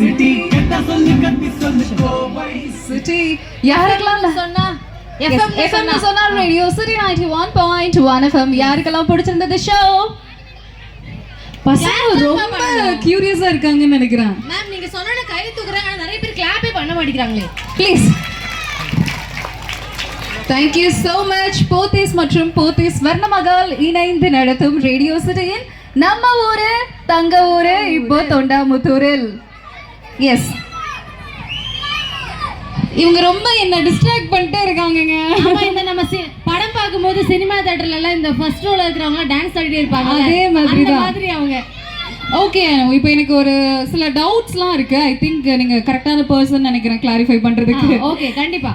City கெட்ட சொல்லி கட்டி சொல்லு கோவை சிட்டி யாருக்கெல்லாம் சொன்னா எஃப்எம் FM எஃப்எம் சொன்னா. Radio city ninety one point one FM யாருக்கெல்லாம் பிடிச்சிருந்தது ஷோ பசங்க ரொம்ப? கியூரியஸா இருக்காங்கன்னு நினைக்கிறேன். மேம் நீங்க சொன்ன கை தூக்குறாங்க ஆனா நிறைய பேர் கிளாப்பே பண்ண மாட்டேங்கிறாங்களே. Please thank you so much Pothys மற்றும் போத்தீஸ் வர்ணமகால் இணைந்து நடத்தும் ரேடியோ சிட்டியின் நம்ம ஊரு தங்க ஊரு இப்போ தொண்டாமுத்தூரில். எஸ் இவங்க ரொம்ப என்ன டிஸ்ட்ராக்ட் பண்ணிட்டே இருக்காங்கங்க. ஆமா இந்த நம்ம படம் பார்க்கும்போது சினிமா தியேட்டர்ல எல்லாம் இந்த ஃபர்ஸ்ட் ரோல இருக்கிறவங்க டான்ஸ் ஆடிட்டே இருப்பாங்க அதே மாதிரி தான். மாதிரி அவங்க. ஓகே இப்போ எனக்கு ஒரு சில டவுட்ஸ்லாம் இருக்கு. ஐ திங்க் நீங்க கரெக்டான பர்சன் நினைக்கிறேன் கிளாரிஃபை பண்றதுக்கு. ஓகே கண்டிப்பா.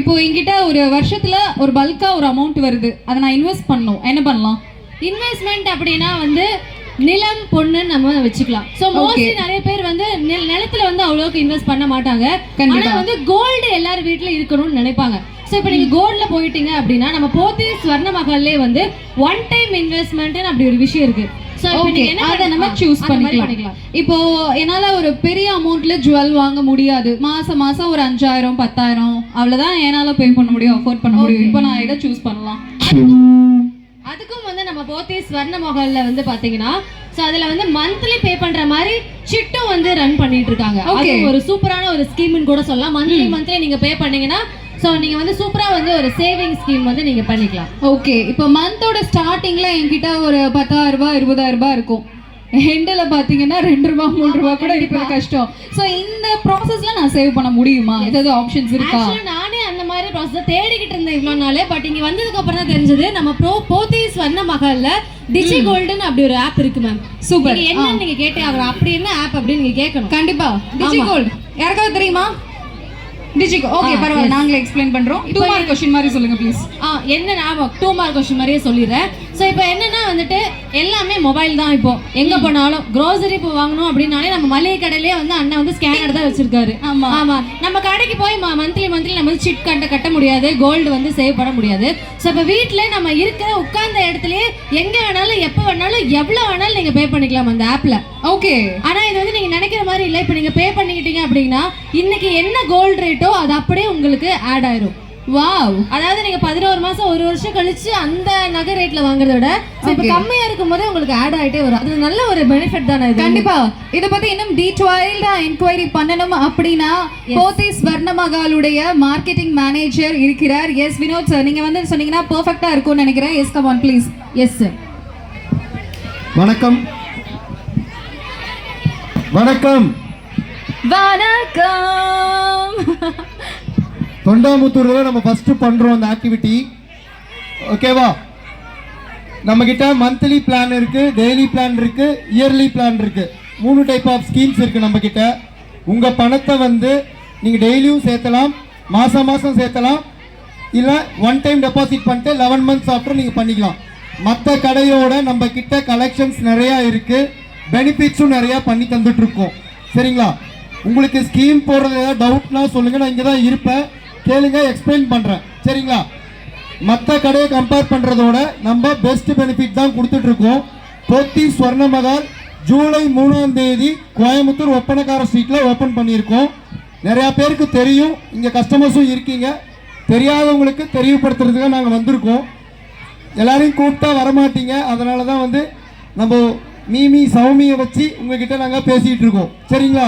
இப்போ என்கிட்ட ஒரு வருஷத்துல ஒரு பல்கா ஒரு அமௌண்ட் வருது. அதை நான் இன்வெஸ்ட் பண்ணணும். என்ன பண்ணலாம்? இன்வெஸ்ட்மெண்ட் அப்படின்னா வந்து நிலம் பொண்ணு நம்ம வச்சுக்கலாம். So mostly. நிறைய பேர் வந்து நில- நிலத்துல வந்து அவ்வளவுக்கு இன்வெஸ்ட் பண்ண மாட்டாங்க. கண்டிப்பா. ஆனா வந்து கோல்டு எல்லார் வீட்ல இருக்கணும்னு நினைப்பாங்க. சோ இப்போ நீங்க கோல்ட்ல போயிட்டீங்க அப்படின்னா நம்ம போத்தி ஸ்வர்ண மகள்லே வந்து ஒன் டைம் இன்வெஸ்ட்மெண்ட் அப்படி ஒரு விஷயம் இருக்கு. சோ இப்போ ஓகே நீங்க என்ன அதை நம்ம சூஸ் பண்ணிக்கலாம். இப்போ என்னால ஒரு பெரிய அமௌண்ட்ல ஜுவல் வாங்க முடியாது. மாசம் மாசம் ஒரு அஞ்சாயிரம் பத்தாயிரம் அவ்வளவுதான் என்னால பே பண்ண முடியும் அஃபோர்ட் பண்ண முடியும். இப்போ நான் எதை சூஸ் பண்ணலாம். நம்ம போத்தி ஸ்வர்ண மகள்ல வந்து பாத்தீங்கன்னா சோ அதுல வந்து மந்த்லி பே பண்ற மாதிரி சிட்டும் வந்து ரன் பண்ணிட்டு இருக்காங்க. அது ஒரு சூப்பரான ஒரு ஸ்கீம்னு கூட சொல்லலாம். மந்த்லி மந்த்லி நீங்க பே பண்ணீங்கன்னா சோ நீங்க வந்து சூப்பரா வந்து ஒரு சேவிங் ஸ்கீம் வந்து நீங்க பண்ணிக்கலாம். ஓகே இப்போ மந்தோட ஸ்டார்டிங்ல என்கிட்ட ஒரு பத்தாயிரம் ரூபாய் இருபதாயிரம் ரூபாய் இருக்கும். ஹெண்டில் பார்த்தீங்கன்னா ரெண்டு ரூபா மூணு ரூபா கூட இருக்கிறது கஷ்டம். ஸோ இந்த ப்ராசஸ்ல நான் சேவ் பண்ண முடியுமா? ஏதாவது ஆப்ஷன்ஸ் இருக்கா? நானே அந்த மாதிரி ப்ராசஸ் தேடிக்கிட்டு இருந்தேன் இவ்வளவு நாளே. பட் இங்க வந்ததுக்கு அப்புறம் தான் தெரிஞ்சது நம்ம ப்ரோ போத்தி ஸ்வர்ண மகள்ல டிஜி கோல்டுன்னு அப்படி ஒரு ஆப் இருக்கு மேம் Super. நீங்க என்ன நீங்க கேட்டே ஆகணும். அப்படி என்ன ஆப் அப்படின்னு நீங்க கேட்கணும். கண்டிப்பா. டிஜி. கோல்ட் யாருக்காவது தெரியுமா? டிஜி ஓகே பரவாயில்ல. நாங்களே எக்ஸ்பிளைன் பண்றோம். டூ மார்க் கொஸ்டின் மாதிரி சொல்லுங்க ப்ளீஸ் என்ன ஆமாம் டூ மார்க் கொஸ்டின் மாதிரியே சொல்லிடுறேன். ஸோ இப்போ என்னன்னா வந்துட்டு எல்லாமே மொபைல் தான் இப்போ. எங்கே போனாலும் க்ரோசரி இப்போ வாங்கணும் அப்படின்னாலே நம்ம மளிகை கடையிலே வந்து அண்ணன் வந்து ஸ்கேனர் தான் வச்சிருக்காரு. ஆமா. ஆமா. நம்ம கடைக்கு போய் மந்த்லி மந்த்லி நம்ம வந்து சிட் கட்ட கட்ட முடியாது கோல்டு வந்து சேவ் பண்ண முடியாது. ஸோ இப்போ வீட்டில் நம்ம இருக்கிற உட்கார்ந்த இடத்துலயே எங்கே வேணாலும் எப்போ வேணாலும் எவ்வளோ வேணாலும் நீங்கள் பே பண்ணிக்கலாம் அந்த ஆப்பில் ஓகே. ஆனா இது வந்து நீங்க நினைக்கிற மாதிரி இல்லை. இப்போ நீங்க பே பண்ணிக்கிட்டீங்க அப்படின்னா இன்னைக்கு என்ன கோல்டு ரேட்டோ அது அப்படியே உங்களுக்கு ஆட் ஆயிரும். வாவ் அதாவது நீங்க பதினோரு மாசம் ஒரு வருஷம் கழிச்சு அந்த நகை ரேட்ல வாங்குறத விட இப்ப. கம்மியா இருக்கும் போதே உங்களுக்கு ஆட் ஆயிட்டே வரும். அது நல்ல ஒரு பெனிஃபிட் தானே இது? கண்டிப்பா. இத பத்தி இன்னும் டீடைல்டா என்கொயரி பண்ணணும் அப்படின்னா போத்தி ஸ்வர்ணமகாலுடைய மார்க்கெட்டிங் மேனேஜர் இருக்கிறார். எஸ் வினோத் சார் நீங்க வந்து சொன்னீங்கன்னா பெர்ஃபெக்ட்டா இருக்கும்னு நினைக்கிறேன். Yes come on please yes sir வணக்கம். வணக்கம். வணக்கம். தொண்டாமுத்தூர்ல நம்ம ஃபர்ஸ்ட் பண்றோம் அந்த ஆக்டிவிட்டி ஓகேவா நம்ம கிட்ட மந்த்லி பிளான் இருக்கு டெய்லி பிளான் இருக்கு இயர்லி பிளான் இருக்கு. மூணு டைப் ஆஃப் ஸ்கீம்ஸ் இருக்கு நம்ம கிட்ட உங்க பணத்தை வந்து நீங்க டெய்லியும் சேர்த்தலாம் மாசம் மாசம் சேர்த்தலாம். இல்லை ஒன் டைம் டெபாசிட் பண்ணிட்டு லெவன் மந்த்ஸ் ஆஃப்டர் நீங்கள் பண்ணிக்கலாம். மற்ற கடையோட நம்ம கிட்ட கலெக்ஷன்ஸ் நிறையா இருக்கு பெனிஃபிட்ஸும் நிறையா பண்ணி தந்துட்டு இருக்கோம். சரிங்களா? உங்களுக்கு ஸ்கீம் போடுறது ஏதாவது டவுட்னா சொல்லுங்க நான் இங்கே தான் இருப்பேன். கேளுங்க எக்ஸ்பிளைன் பண்ணுறேன் சரிங்களா? மற்ற கடையை கம்பேர் பண்ணுறதோட நம்ம பெஸ்ட் பெனிஃபிட் தான் கொடுத்துட்டு இருக்கோம் போத்தி ஸ்வர்ணமகால் ஜூலை மூணாம் தேதி கோயம்புத்தூர் ஒப்பனக்கார ஸ்ட்ரீட்டில் ஓப்பன் பண்ணியிருக்கோம். நிறையா பேருக்கு தெரியும் இங்கே கஸ்டமர்ஸும் இருக்கீங்க. தெரியாதவங்களுக்கு தெரியப்படுத்துறதுக்காக நாங்கள் வந்திருக்கோம். எல்லாரையும் கூப்பிட்டா வரமாட்டீங்க. அதனால தான் வந்து நம்ம மீமி சௌமியை வச்சு உங்ககிட்ட நாங்கள் பேசிகிட்டு இருக்கோம். சரிங்களா?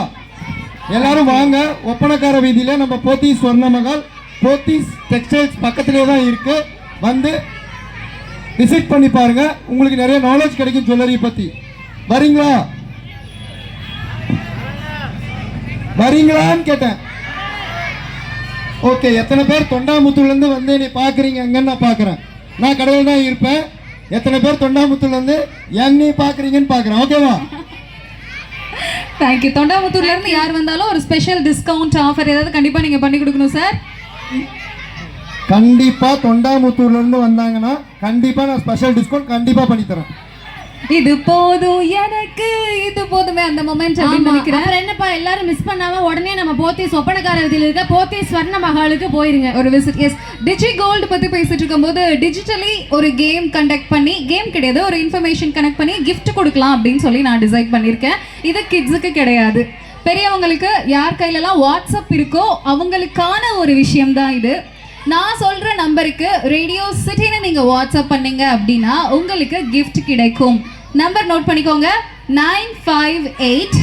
எல்லாரும் வாங்க. ஒப்பனக்கார வீதியில் நம்ம போத்தீஸ் ஸ்வர்ணமகால் போத்தீஸ் டெக்ஸ்டைல்ஸ் பக்கத்துலேயே தான் இருக்குது வந்து விசிட் பண்ணி பாருங்க. உங்களுக்கு நிறைய நாலேஜ் கிடைக்கும் ஜுவல்லரி பற்றி வரீங்களா? வரீங்களான்னு கேட்டேன். ஓகே எத்தனை பேர் தொண்டாமுத்தூர்லேருந்து வந்து என்னை பார்க்குறீங்க? எங்கன்னு நான் பார்க்குறேன். நான் கடையில் தான் இருப்பேன். எத்தனை பேர் தொண்டாமுத்தூர்லேருந்து என்னை பார்க்குறீங்கன்னு பார்க்குறேன். ஓகேவா? தேங்க்யூ தொண்டாமுத்தூர்ல இருந்து யார் வந்தாலும் ஒரு ஸ்பெஷல் டிஸ்கவுண்ட் ஆஃபர் ஏதாவது கண்டிப்பா நீங்க பண்ணி கொடுக்கணும் சார் கண்டிப்பாக தொண்டாமுத்தூர்லேருந்து வந்தாங்கன்னா கண்டிப்பாக நான் ஸ்பெஷல் டிஸ்கவுண்ட் கண்டிப்பாக பண்ணித்தரேன் இது போதும் எனக்கு இது போதுமே அந்த மொமெண்ட் அப்படின்னு நினைக்கிறேன். என்னப்பா எல்லாரும் மிஸ் பண்ணாம உடனே நம்ம போத்தி சொப்பனக்கார வீதியில இருக்க போத்தி ஸ்வர்ண மகாலுக்கு போயிருங்க. ஒரு விசிட் எஸ் டிஜி கோல்டு பத்தி பேசிட்டு இருக்கும்போது டிஜிட்டலி ஒரு கேம் கண்டக்ட் பண்ணி கேம் கிடையாது ஒரு இன்ஃபர்மேஷன் கனெக்ட் பண்ணி gift கொடுக்கலாம் அப்படின்னு சொல்லி நான் டிசைட் பண்ணியிருக்கேன். இது கிட்ஸுக்கு கிடையாது. பெரியவங்களுக்கு யார் கையிலலாம் வாட்ஸ்அப் இருக்கோ அவங்களுக்கான ஒரு விஷயம் தான் இது. நான் சொல்ற நம்பருக்கு ரேடியோ சிட்டின்னு நீங்க வாட்ஸ்அப் பண்ணீங்க அப்படின்னா உங்களுக்கு gift கிடைக்கும். நம்பர் நோட் பண்ணிக்கோங்க. Nine five eight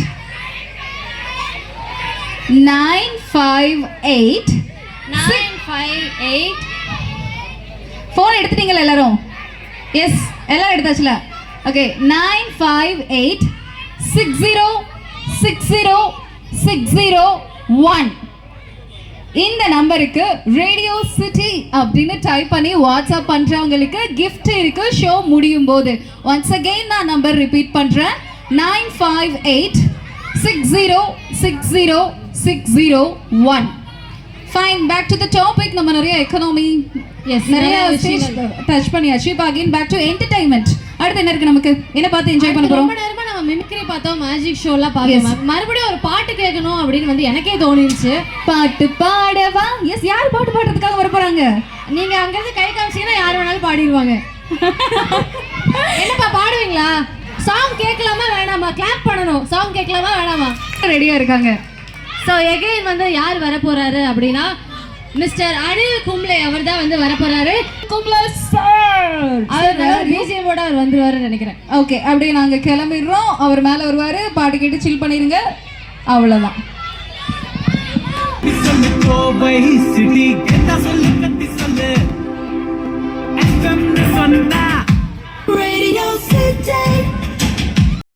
nine five eight nine five eight phone எடுத்துட்டீங்களா எல்லாரும்? எஸ் எல்லாம் எடுத்தாச்சுல. Okay nine five eight six zero six zero six zero one இந்த நம்பருக்கு ரேடியோ சிட்டி அப்படின்னு டைப் பண்ணி வாட்ஸ்அப் பண்றவங்களுக்கு gift இருக்கு ஷோ முடியும் போது. ஒன்ஸ் அகெயின் நான் நம்பர் ரிப்பீட் பண்றேன். Nine five eight six zero six zero six zero one fine back to the topic நம்ம நிறைய எக்கனாமி Yes, நிறைய. டச் பண்ணியாச்சு. இப்போ அகைன் பேக் டு என்டர்டைன்மெண்ட் அடுத்து என்ன இருக்கு நமக்கு? என்ன பார்த்து என்ஜாய் பண்ண போறோம் ரொம்ப நேரமா நம்ம மிமிக்ரி பார்த்தோம் மேஜிக் ஷோலாம் பார்த்தோம். மறுபடியும் ஒரு பாட்டு கேட்கணும் அப்படின்னு வந்து எனக்கே தோணிருச்சு. பாட்டு பாடவா? எஸ் யார் பாட்டு பாடுறதுக்காக வர போறாங்க நீங்க அங்கிருந்து கை காமிச்சீங்கன்னா யார் வேணாலும் பாடிடுவாங்க. என்னப்பா பாடுவீங்களா? சாங் கேட்கலாமா வேணாமா? கிளாப் பண்ணணும். சாங் கேட்கலாமா வேணாமா? ரெடியா இருக்காங்க. ஸோ எகைன் வந்து யார் வர போறாரு அப்படின்னா மிஸ்டர் அனில் கும்ளே அவர் தான் வந்து வரப்போறாரு. கும்ளே சார். அவர் பிஜிஎமோட அவர் வந்துருவாருன்னு நினைக்கிறேன். ஓகே அப்படியே நாங்க கிளம்பிடுறோம். அவர் மேல வருவாரு. பாட்டு கேட்டு சில் பண்ணிருங்க. அவ்வளவுதான். கோவை சிட்டி என்ன